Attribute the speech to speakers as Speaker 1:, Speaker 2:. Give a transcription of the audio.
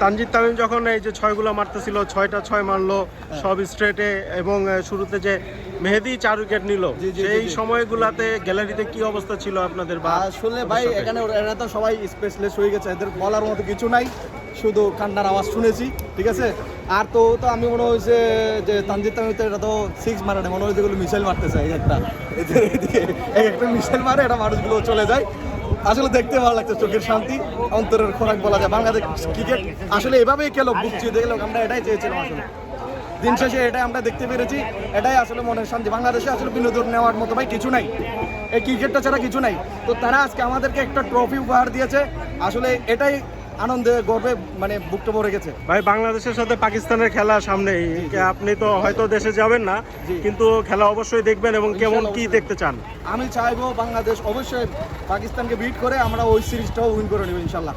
Speaker 1: তানজিদ তামিম যখন এই যে ছয়গুলো মারতেছিল ছয়টা ছয় মারলো সব স্ট্রেটে এবং শুরুতে যে মেহেদি চার উইকেট নিল সেই। সময়গুলাতে গ্যালারিতে কি অবস্থা ছিল আপনাদের বা
Speaker 2: আসলে ভাই এখানে এরা তো সবাই স্পেশালিস্ট হয়ে গেছে। এদের বলার মতো কিছু নাই। শুধু কান্নার আওয়াজ শুনেছি ঠিক আছে? আর তো তো আমি মনে হয়েছে যে তানজিদ তামিম তো এটা তো সিক্স মারে মনে হয় যেগুলো মিসাইল মারতেছে এই একটা। এই একটা মিসাইল মারে এটা মানুষগুলো চলে যায়। আসলে দেখতে ভালো লাগছে, চোখের শান্তি, অন্তরের খোরাক বলা যায়। বাংলাদেশ ক্রিকেট আসলে এভাবেই খেলো বুঝছি দেখল আমরা এটাই চেয়েছিলাম আসলে। দিন শেষে এটাই আমরা দেখতে পেরেছি, এটাই আসলে মনের শান্তি। বাংলাদেশে আসলে বিনোদন নেওয়ার মতো ভাই কিছু নাই। এই ক্রিকেটটা ছাড়া কিছু নাই। তো তারা আজকে আমাদেরকে একটা ট্রফি উপহার দিয়েছে। আসলে এটাই আনন্দে গর্বে মানে বুকটা ভরে গেছে।
Speaker 1: ভাই বাংলাদেশের সাথে পাকিস্তানের খেলা সামনে আপনি তো হয়তো দেশে যাবেন না কিন্তু খেলা অবশ্যই দেখবেন এবং কেমন কি দেখতে চান?
Speaker 2: আমি চাইব বাংলাদেশ অবশ্যই পাকিস্তানকে বিট করে আমরা ওই সিরিজটাও উইন করে নেব ইনশাল্লাহ